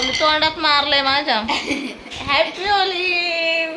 लावली तोंडात मारलंय माझ्या. हॅपी होली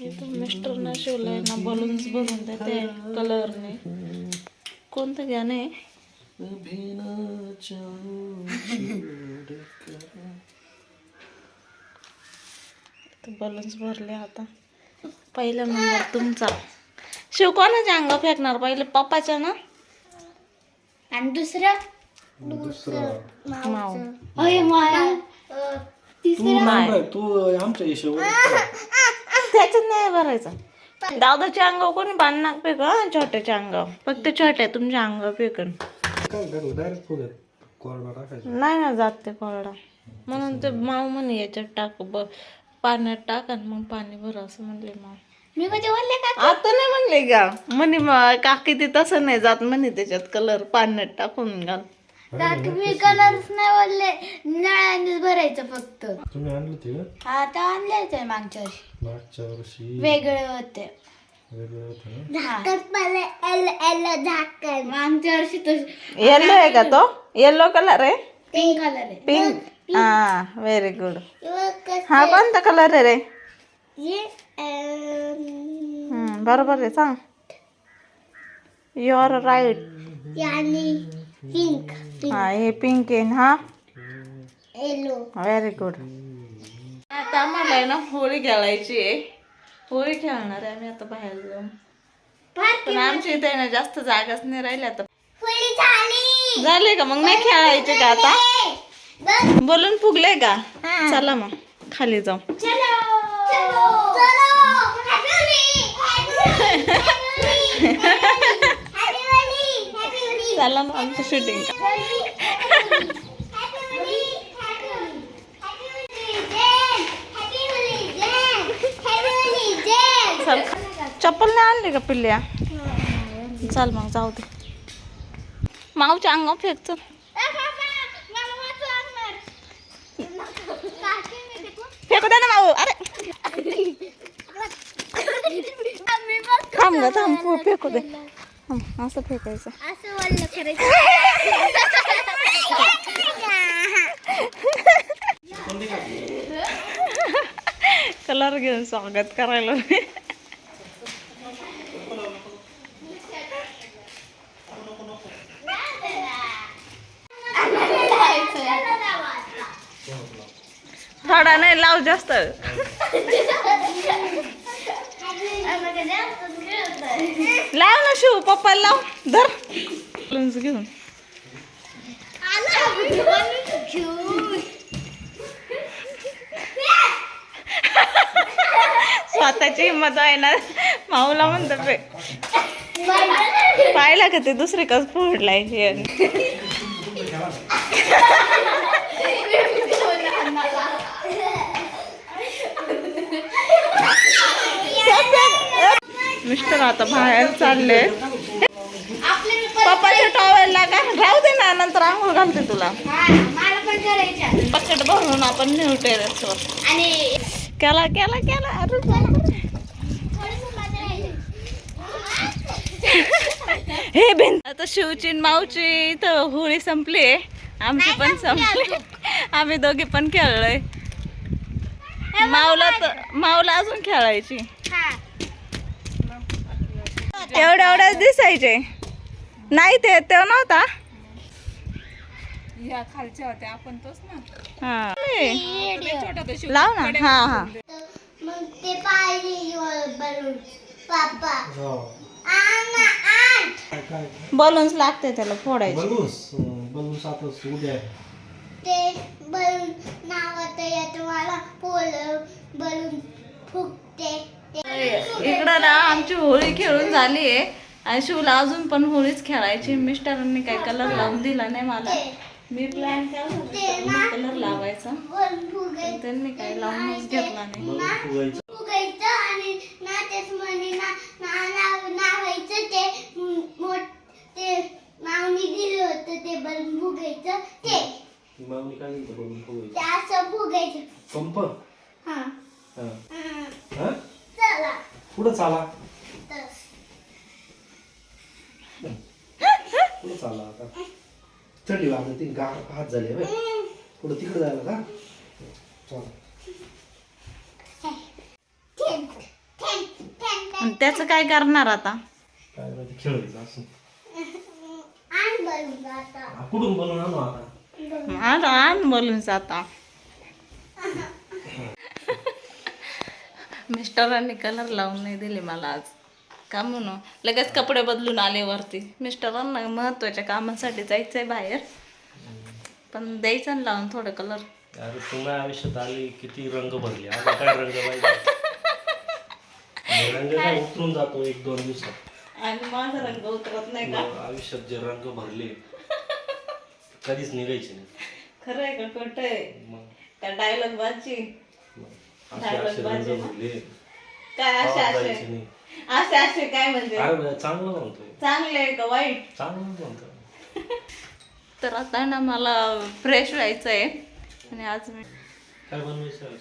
होली मिस्टरना शिवलंय ना बलून्स भरून देते कलरने कोणतं गाणं आहे? बलून्स भरले आता. पहिला नंबर तुमचा. शिव कोणाच्या अंगा फेकणार? पहिले पप्पाच्या ना? आणि दुसरं? माव अय मला तू नंबर तू आमच्या हिशोब त्याच्यात नाही भरायचं. दादाच्या अंगावर कोणी बांधणार फेक हं, छोट्याच्या अंगावर. फक्त छोट्या तुमच्या अंगावर फेकन. काय करू? डायरेक्ट फुगत कोरडा टाकायचं. नाही ना जात ते कोरडा. म्हणून ते माव म्हणे याच्यात टाक. ब पाण्यात टाक आणि मग पाणी भर असं म्हणले माव मी कधी बोलले का आता नाही म्हणले का म्हणे म- काकी ते तसं नाही जात म्हणे त्याच्यात कलर पाण्यात टाकून घाल. काकी मी कलरच नाही बोलले नळानेच भरायचं फक्त. तुम्ही आणलं ते का? आता आणलेच आहे मागच्या वर्षी. मागच्या वर्षी. वेगळे होते. वेगळं होतं ना? झाकण. मागच्या वर्षी तर येल्लो आहे का तो? येल्लो कलर आहे? पिंक कलर आहे. पिंक हा व्हेरी गुड हा कोणता कलर आहे रे हम्म, बरोबर आहे सांग यू आर राईट पिंक हा हे पिंक आहे हा येलो व्हेरी गुड आता आम्हाला आहे ना होळी खेळायची आहे होळी खेळणार आहे आम्ही आता बाहेर जाऊन पण आमच्या इथे आहे ना जास्त जागाच नाही राहिल्या आता होळी झाली झाले का मग नाही खेळायचे का आता बोलून फुगले का? चला मग खाली जाऊ. चलो. चलो. चलो. Happy Holi happy Holi happy Holi चला मग आमचं शूटिंग चल. चप्पल नाही आणली का पिल्ल्या? चल मग जाऊ दे. मावच्या अंगावर फेक चल फेकू दे ना माऊ अरे थांब ग थांब फु- फेकू दे. असं फेकायचं. असं बोललं खरं कलर घेऊन स्वागत करायला थोडा नाही लाव जास्त लाव ना शिव पप्पाला लाव. धर. लंच घेऊन. स्वतःची हिंमत आहे ना. माऊला म्हणतो पे पाहिला का ते दुसरे कस फोडलाय हे? मिस्टर आता बाहेर चालले. पप्पाच्या टॉवेलला का राहू दे ना नंतर आंघोळ घालते तुला. बकेट भरून आपण नेऊ टेरेसवर केला केला केला. अरे. हे बेन आता शिवची माऊची इथं होळी संपली आमची पण संपली आम्ही दोघे पण खेळलोय. माऊला तर माऊला अजून खेळायची. एवढ्या एवढ्याच दिसायचे. नाही ते तेव्हा नव्हता. हा. लाव ना. हा हा. मग ते पाहिजे बलून पापा हो. आण आण. काय काय? बलून्स लागते त्याला फोडायचे. बलूस बलूस आता उद्या आहे. ते बलून नावात येतं मला. पोल बलून फुकते इकडं ना आमची होळी खेळून झाली आहे. आणि शिवला अजून पण होळीच खेळायची. मिस्टरांनी काही कलर लावून दिला नाही मला. मी प्लॅन केला कलर लावायचा. त्यांनी काही लावूनच घेतला नाही. बलून फुगायचं फुगायचं आणि पुढं चाला? पुढं चाला आता? थंडी वाजते ती गार हात झाले बाय पुढं तिकडे जायला का? चला. त्याचं काय करणार आता? काय माहिती खेळायचं असं. बलून हा, कुठून बनवून आणू आता? आज आण बोलून आता मिस्टरांनी कलर लावून नाही दिले मला आज. का म्हणू? लगेच कपडे बदलून आले वरती. मिस्टरांना महत्त्वाच्या कामासाठी जायचंय बाहेर. पण द्यायचं ना लावून थोडं कलर. अरे तुम्ही आयुष्यात आली किती रंग भरले. आता काय रंग पाहिजे रंग काय उतरून जातो एक दोन दिवसात. आणि माझा रंग उतरत नाही का? आयुष्यात जे रंग भरले कधीच निघायचे नाही. खरं आहे का खोटं आहे त्या डायलॉग वाची. असे असे रंग भरले काय असे गावात असे जायचे नाही. असे असे काय म्हणजे अरे चांगलं म्हणतोय चांगले आहे का वाईट? चांगलं म्हणतोय तर आता ना मला फ्रेश व्हायचं आहे आणि आज मी काय बनवायचं आज?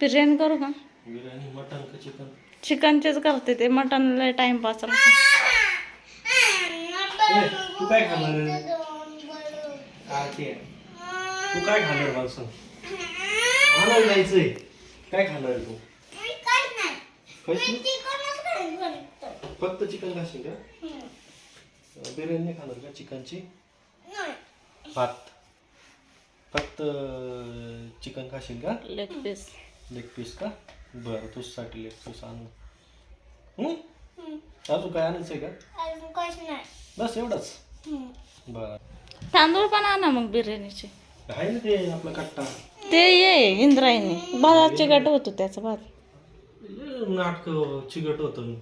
बिर्याणी करू का? बिर्याणी मटन का चिकन चिकनचेच करते ते. मटनला टाइमपास तू काय खाणार आहे? तू काय खाणार मला सांग? आणायला जायचंय. काय खाणार आहे तू? फक्त. चिकन खाशील का? बिर्याणी नाही खाणार का चिकनची? नाही. भात. फक्त चिकन खाशील का? लेग पीस लेग पीस का? बरं तुझसाठी लेग पीस आणू. हं? हम्म. अजून काय आणायचंय का? अजून काहीच नाही. बस एवढंच. हम्म. बरं. तांदूळ पण आणा मग बिर्याणीचे. आहे ना ते आपला कट्टा? ते ये इंद्रायणी. भात चिकट होतो त्याचा भात नाटक चिकट होतं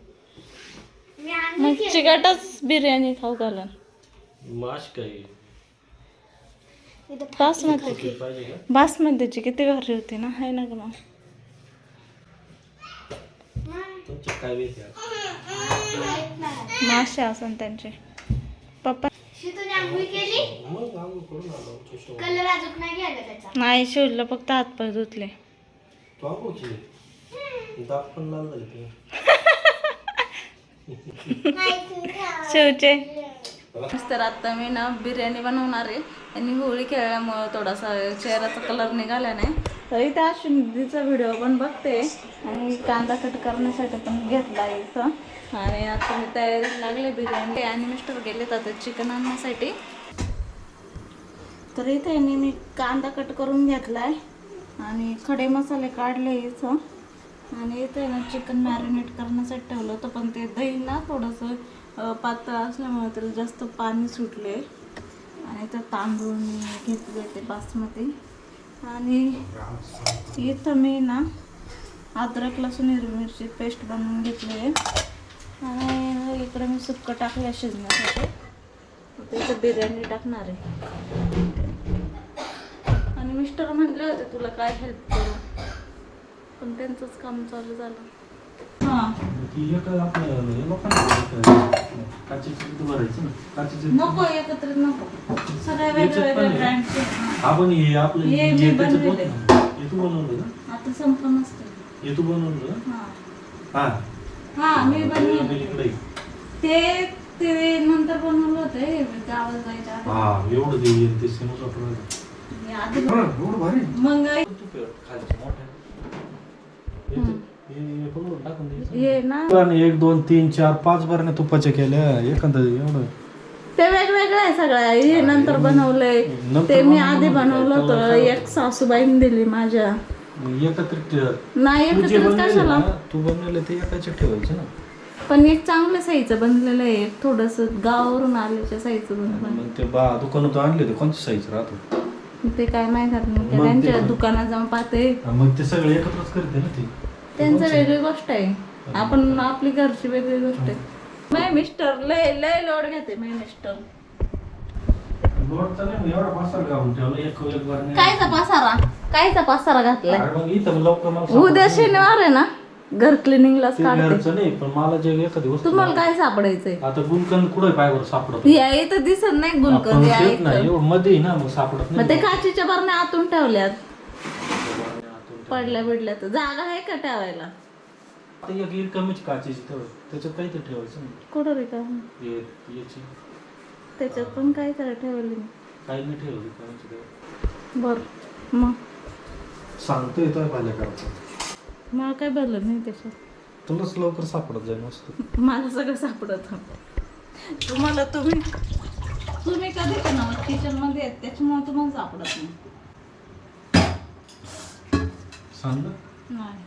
मग चिकटच बिर्याणी खाऊ घालन. माश इथं बासमती बासमतीची. किती भारी होती ना हाय ना मग. आहे? मासे असन त्यांचे. पप्पा शितूने आंघोळ केली? मग आम्ही करून आलो चष्मा. कलर अजून नाही गेला त्याचा. नाही शिवलं फक्त हातपाय धुतले. तू आंघोळ केली? दात पण लाल झाले ते. शिवचे तर आता मी ना बिर्याणी बनवणार आहे. आणि होळी खेळल्यामुळं थोडासा चेहऱ्याचा कलर निघाला नाही तर इथे अश्विनीचा व्हिडिओ पण बघते. आणि कांदा कट करण्यासाठी पण घेतला इथं. आणि आता मी तयारी लागले बिर्याणी. आणि मिस्टर गेले आता चिकन आणण्यासाठी. तर इथे मी कांदा कट करून घेतलाय. आणि खडे मसाले काढले इथं. आणि इथे ना चिकन मॅरिनेट करण्यासाठी ठेवलं होतं पण ते दही ना थोडंसं पातळ असल्यामुळे त्याला जास्त पाणी सुटले. आणि तर तांदूळ मी घेतले ते बासमती. आणि इथं मी ना अद्रक लसूण हिरवी मिरची पेस्ट बनवून घेतली आहे. आणि इकडे मी सुक्क टाकलं शिजण्यासाठी. इथं बिर्याणी टाकणार आहे. आणि मिस्टर म्हटले होते तुला काय हेल्प करू? पण त्यांचंच काम चालू झालं. ती एक आपलं लोकांना काचेचं दूध भरायचं ना काचेचं नको एकत्रित नको सगळ्या ब्रँडचे आपण हे आपलं हे मी हे ना? हे तू बनवलं ना? आता संपूर्ण असते. हे तू बनवलं? ना? हां. हा. हां मी बनवलं. इकडे. ते ते नंतर बनवलं होतं हे गावात जायच्या आधी. हा एवढं ते एवढं भारी. मग तू खालचं मोठं ते- हे- ना आणि एक दोन तीन चार पाच बरण्या तुपाच्या केल्या. एखादं एवढं. ते वेगवेगळं आहे सगळं हे नंतर बनवलंय. ते मी आधी बनवलं होतं. एक सासूबाईने दिली माझ्या. एकत्रित. नाही तू जे एकत्रच बनवले कशाला? ना तू बनवले ते एकाचे ठेवायचं ना. पण एक चांगलं साईजचं बनलेलं आहे. एक थोडस गावावरून आल्याच्या साईजचं बनलं मग ते बा दुकानात आणले ते कोणत्या साईज राहतो? ते काय माहीत आता मी काय मग ते- त्यांच्या दुकानात जाऊन पाहते. मग ते सगळे एकत्रच करते ना ते. त्यांचं वेगळी गोष्ट आहे. आपण आपली घरची वेगळी गोष्ट आहे. माय मिस्टर लय लय लोड घेते माय मिस्टर. कायचा पसारा? कायचा पसारा घातलाय? उद्या. शनिवार आहे ना? घर क्लिनिंगलाच काढते. तुम्हाला काय सापडायचंय? आता गुलकंद कुठे पायवर सापडत या इथं दिसत नाही गुलकंदमध्ये ना मग सापडत मग ते काचीच्या बरण्या आतून ठेवल्यात. पडल्या बिडल्या तर. जागा आहे का ठेवायला? आता एक एक कमीच काचेची ठेव. त्याच्यात काहीतरी ठेवायचं ना. कुठं रे का हे याची. त्याच्यात पण काय करा ठेवले मी. काही नाही ठेवली कामाची ठेव बर मग? सांगतो येतोय पाहिल्या करता मला काय भरलं नाही त्याच्यात. तुलाच लवकर सापडत जाईल मस्त. मला सगळं सापडत तुम्हाला तुम्ही तुम्ही कधी पण किचनमध्ये आहेत त्याच्यामुळे तुम्हाला सापडत नाही. सांगलं नाही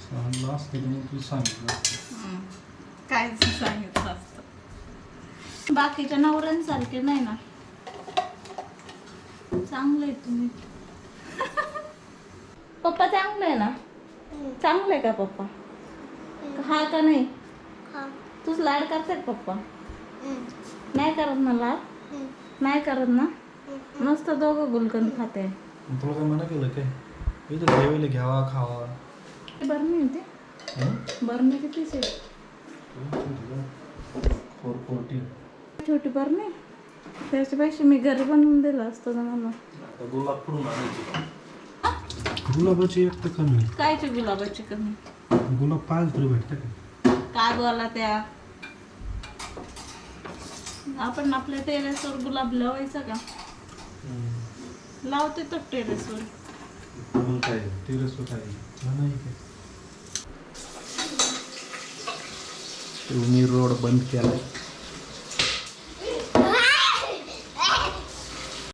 सांगलं असतं तर मग तू सांगितलं हम्म. काय सांगितलं असतं बाकीच्या नवऱ्यांसारखे नाही ना चांगले आहे तुम्ही पप्पा चांगले आहे ना चांगले आहे का पप्पा हा का नाही हा तूच लाड करतात पप्पा. नाही करत ना लाड. नाही करत ना मस्त दोघं गुलकंद खाते मग तुला काय मना केलं काय इथं ठेवले घ्यावा खावा. बरणी होते? बरणी कितीच आहे फोर फोर्टी छोटी बरणी त्याच्यापेक्षा मी घरी बनवून दिलं असतं आता गुलाब फुडून आणायची. गुलाबाची एक तर कमी. कायचे गुलाबाची कमी? गुलाब पाच तरी भेटते का? काय बोला त्या. आपण आपल्या टेरेसवर गुलाब लावायचा का? लावते तर टेरेसवर. मग काय टेरेस काय नाही काय मी रोड बंद केलाय.